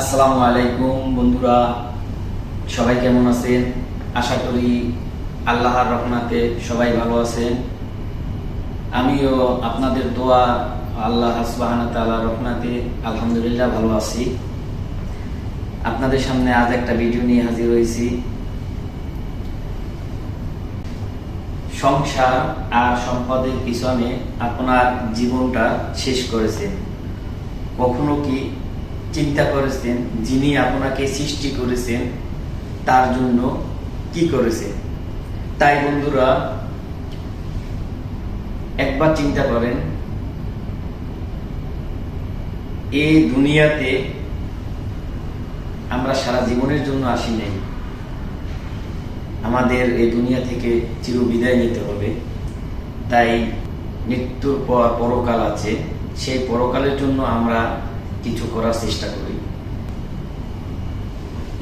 আসসালামু আলাইকুম বন্ধুরা, সবাই কেমন আছেন? আশা করি আল্লাহর রহমাতে সবাই ভালো আছেন। আমিও আপনাদের দোয়া, আল্লাহ সুবহানাহু ওয়া তাআলার রহমাতে আলহামদুলিল্লাহ ভালো আছি। আপনাদের সামনে আজ একটা ভিডিও নিয়ে হাজির হয়েছি। সংসার আর সম্পদের পিছনে আপনার জীবনটা শেষ করেছেন। কখনো কি চিন্তা করেছেন যিনি আপনাকে সৃষ্টি করেছেন, তার জন্য কি করেছেন? তাই বন্ধুরা, একবার চিন্তা করেন এই দুনিয়াতে আমরা সারা জীবনের জন্য আসি নাই। আমাদের এই দুনিয়া থেকে চির বিদায় নিতে হবে। তাই মৃত্যুর পর পরকাল আছে। সেই পরকালের জন্য আমরা কিছু করার চেষ্টা করি।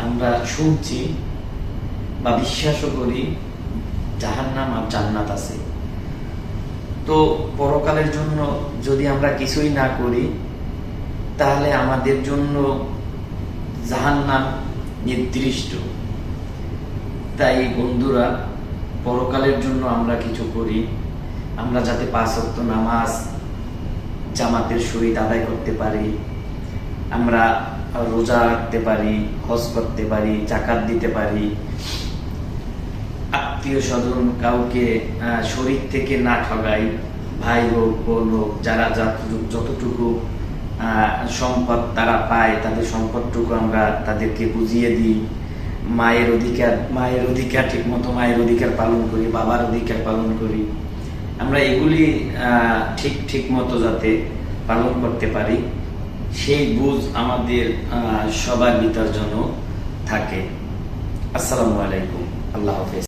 আমরা শুনছি বা বিশ্বাসও করি জাহান্নাম আর জান্নাত আছে। তো পরকালের জন্য যদি আমরা কিছুই না করি, তাহলে আমাদের জন্য জাহান্নাম নির্দিষ্ট। তাই বন্ধুরা, পরকালের জন্য আমরা কিছু করি। আমরা যাতে পাঁচ ওয়াক্ত নামাজ জামাতের সহিত আদায় করতে পারি। আমরা রোজা রাখতে পারি, হজ করতে পারি, জাকাত দিতে পারি। আত্মীয় স্বজন কাউকে শরীর থেকে না ঠগাই, ভাই হোক, বোন হোক, যারা যতটুকু- যতটুকু সম্পদ তারা পায়, তাদের সম্পদটুকু আমরা তাদেরকে বুঝিয়ে দিই। মায়ের অধিকার মায়ের অধিকার ঠিক মতো মায়ের অধিকার পালন করি, বাবার অধিকার পালন করি। আমরা এগুলি ঠিক ঠিক মতো যাতে পালন করতে পারি। সেই বুঝ আমাদের সবার ভিতর জন্য থাকে। আসসালামু আলাইকুম। আল্লাহ হাফেজ।